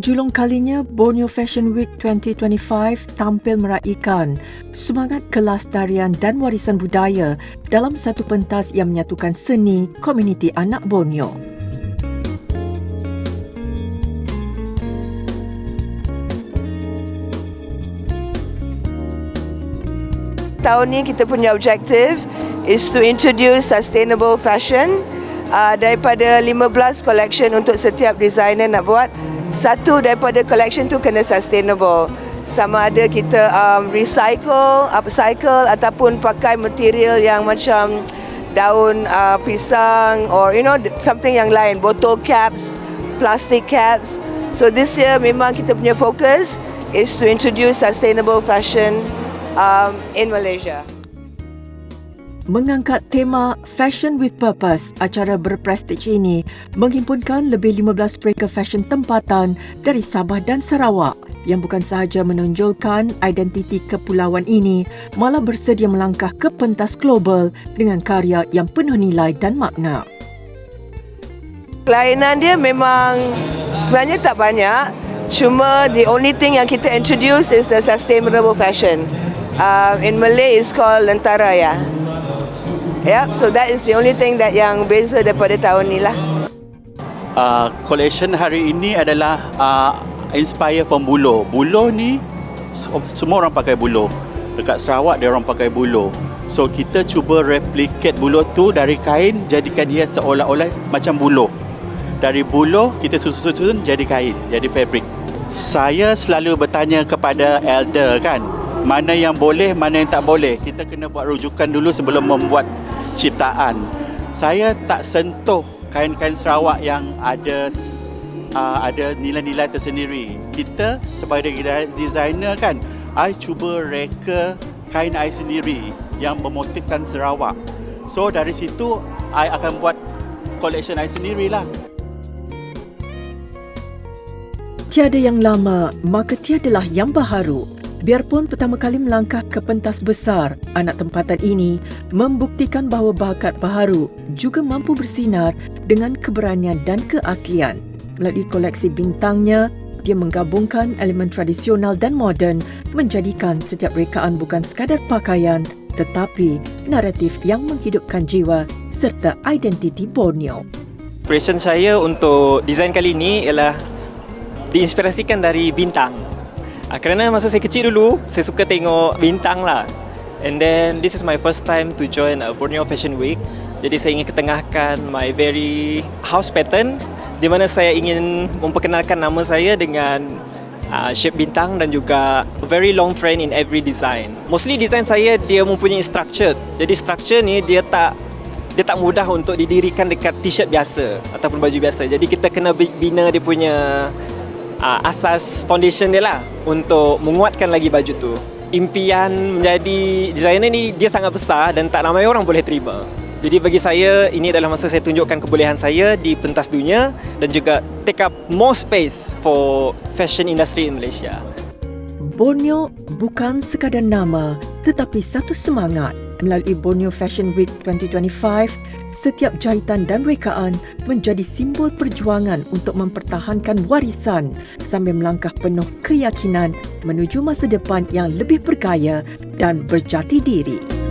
julung kalinya, Borneo Fashion Week 2025 tampil meraihkan semangat kelestarian dan warisan budaya dalam satu pentas yang menyatukan seni komuniti anak Borneo. Tahun ni kita punya objektif is to introduce sustainable fashion uh, daripada 15 collection untuk setiap designer nak buat satu daripada collection tu kena sustainable sama ada kita um, recycle, upcycle ataupun pakai material yang macam daun uh, pisang or you know something yang lain botol caps, plastic caps. So this year memang kita punya fokus is to introduce sustainable fashion um, in Malaysia. Mengangkat tema Fashion with Purpose, acara berprestij ini menghimpunkan lebih 15 mereka fashion tempatan dari Sabah dan Sarawak yang bukan sahaja menonjolkan identiti kepulauan ini, malah bersedia melangkah ke pentas global dengan karya yang penuh nilai dan makna. Kelainan dia memang sebenarnya tak banyak. Cuma the only thing yang kita introduce is the sustainable fashion. Uh, in Malay, it's called lentara ya. Yeah, so that is the only thing that yang beza daripada tahun ni lah. Uh, collection hari ini adalah uh, inspire from bulo. Bulo ni semua orang pakai bulo. Dekat Sarawak dia orang pakai bulo. So kita cuba replicate bulo tu dari kain jadikan ia seolah-olah macam bulo. Dari bulo kita susun-susun jadi kain, jadi fabric. Saya selalu bertanya kepada elder kan, mana yang boleh, mana yang tak boleh. Kita kena buat rujukan dulu sebelum membuat ciptaan. Saya tak sentuh kain-kain Sarawak yang ada uh, ada nilai-nilai tersendiri. Kita sebagai designer kan, I cuba reka kain I sendiri yang memotifkan Sarawak. So dari situ I akan buat collection I sendirilah. Tiada yang lama, maka tiadalah yang baharu. Biarpun pertama kali melangkah ke pentas besar, anak tempatan ini membuktikan bahawa bakat baharu juga mampu bersinar dengan keberanian dan keaslian. Melalui koleksi bintangnya, dia menggabungkan elemen tradisional dan moden menjadikan setiap rekaan bukan sekadar pakaian tetapi naratif yang menghidupkan jiwa serta identiti Borneo. Inspiration saya untuk desain kali ini ialah diinspirasikan dari bintang Uh, kerana masa saya kecil dulu, saya suka tengok bintang lah. And then this is my first time to join a Borneo Fashion Week. Jadi saya ingin ketengahkan my very house pattern di mana saya ingin memperkenalkan nama saya dengan uh, shape bintang dan juga very long trend in every design. Mostly design saya dia mempunyai structure. Jadi structure ni dia tak dia tak mudah untuk didirikan dekat t-shirt biasa ataupun baju biasa. Jadi kita kena bina dia punya uh, asas foundation dia lah untuk menguatkan lagi baju tu. Impian menjadi designer ni dia sangat besar dan tak ramai orang boleh terima. Jadi bagi saya ini adalah masa saya tunjukkan kebolehan saya di pentas dunia dan juga take up more space for fashion industry in Malaysia. Borneo bukan sekadar nama tetapi satu semangat melalui Borneo Fashion Week 2025 setiap jahitan dan rekaan menjadi simbol perjuangan untuk mempertahankan warisan sambil melangkah penuh keyakinan menuju masa depan yang lebih bergaya dan berjati diri.